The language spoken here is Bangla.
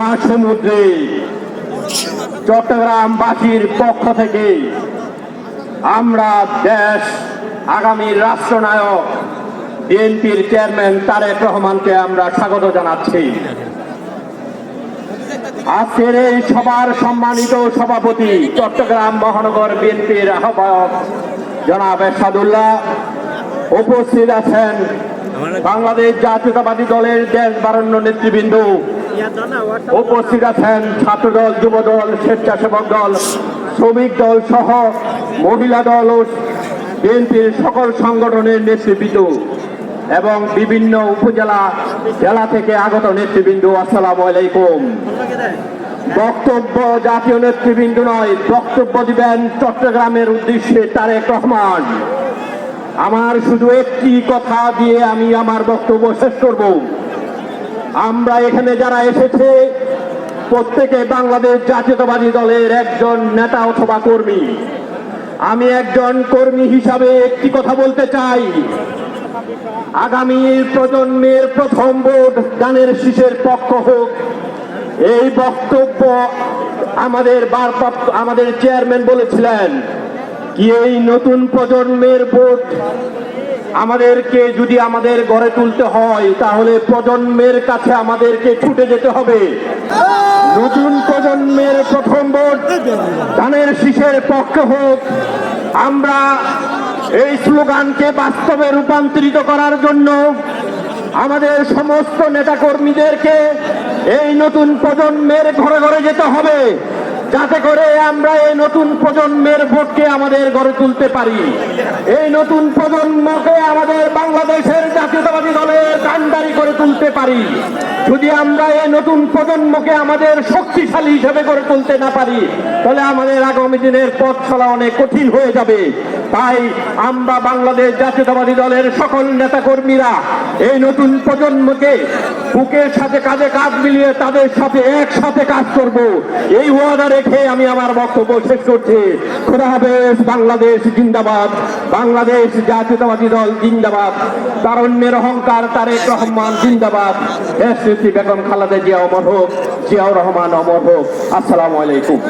সমুদ্রে চট্টগ্রামবাসীর পক্ষ থেকে আমরা দেশ আগামী রাষ্ট্রনায়ক বিএনপির চেয়ারম্যান তারেক রহমানকে আমরা স্বাগত জানাচ্ছি। আজকের এই সবার সম্মানিত সভাপতি চট্টগ্রাম মহানগর বিএনপির আহ্বায়ক জনাব এরশাদুল্লাহ। উপস্থিত আছেন বাংলাদেশ জাতীয়তাবাদী দলের দেশ বারণ্য নেতৃবৃন্দ উপস্থিত আছেন ছাত্রদল, যুবদল স্বেচ্ছাসেবক দল শ্রমিক দল সহ মহিলা দল ও বিএনপির সকল সংগঠনের নেতৃবৃন্দ এবং বিভিন্ন উপজেলা, জেলা থেকে আগত নেতৃবৃন্দ, আসসালাম আলাইকুম। বক্তব্য জাতীয় নেতৃবৃন্দ নয়, বক্তব্য দিবেন চট্টগ্রামের উদ্দেশ্যে তারেক রহমান। আমার শুধু একটি কথা দিয়ে আমি আমার বক্তব্য শেষ করব। আমরা এখানে যারা এসেছে, প্রত্যেকে বাংলাদেশ জাতীয়তাবাদী দলের একজন নেতা অথবা কর্মী। আমি একজন কর্মী হিসাবে একটি কথা বলতে চাই। আগামী প্রজন্মের প্রথম ভোট গানের শীষের পক্ষ হোক। এই বক্তব্য আমাদের ভারপ্রাপ্ত আমাদের চেয়ারম্যান বলেছিলেন কি এই নতুন প্রজন্মের ভোট আমাদেরকে যদি আমাদের গড়ে তুলতে হয়, তাহলে প্রজন্মের কাছে আমাদেরকে ছুটে যেতে হবে। নতুন প্রজন্মের প্রথম ভোট ধানের শীষের পক্ষে হোক। আমরা এই স্লোগানকে বাস্তবে রূপান্তরিত করার জন্য আমাদের সমস্ত নেতাকর্মীদেরকে এই নতুন প্রজন্মের ঘরে ঘরে যেতে হবে। যাতে করে আমরা এই নতুন প্রজন্মের ভোটকে আমাদের গড়ে তুলতে পারি। এই নতুন প্রজন্মকে আমাদের বাংলাদেশের জাতীয়তাবাদী দলের কান্ডারি করে তুলতে পারি। যদি আমরা এই নতুন প্রজন্মকে আমাদের শক্তিশালী হিসেবে গড়ে তুলতে না পারি, তাহলে আমাদের আগামী দিনের পথ চলা অনেক কঠিন হয়ে যাবে। তাই আমরা বাংলাদেশ জাতীয়তাবাদী দলের সকল নেতাকর্মীরা এই নতুন প্রজন্মকে বুকের সাথে কাঁধে কাঁধ মিলিয়ে তাদের সাথে একসাথে কাজ করব। এই ওয়াদা রেখে আমি আমার বক্তব্য শেষ করছি। খোদা হাফেজ, বাংলাদেশ জিন্দাবাদ, বাংলাদেশ জাতীয়তাবাদী দল জিন্দাবাদ, তারণ্যের অহংকার তারেক রহমান জিন্দাবাদ। এস বেগম খালেদা জিয়া অমর হোক, জিয়াউর রহমান অমর হোক। আসসালামু আলাইকুম।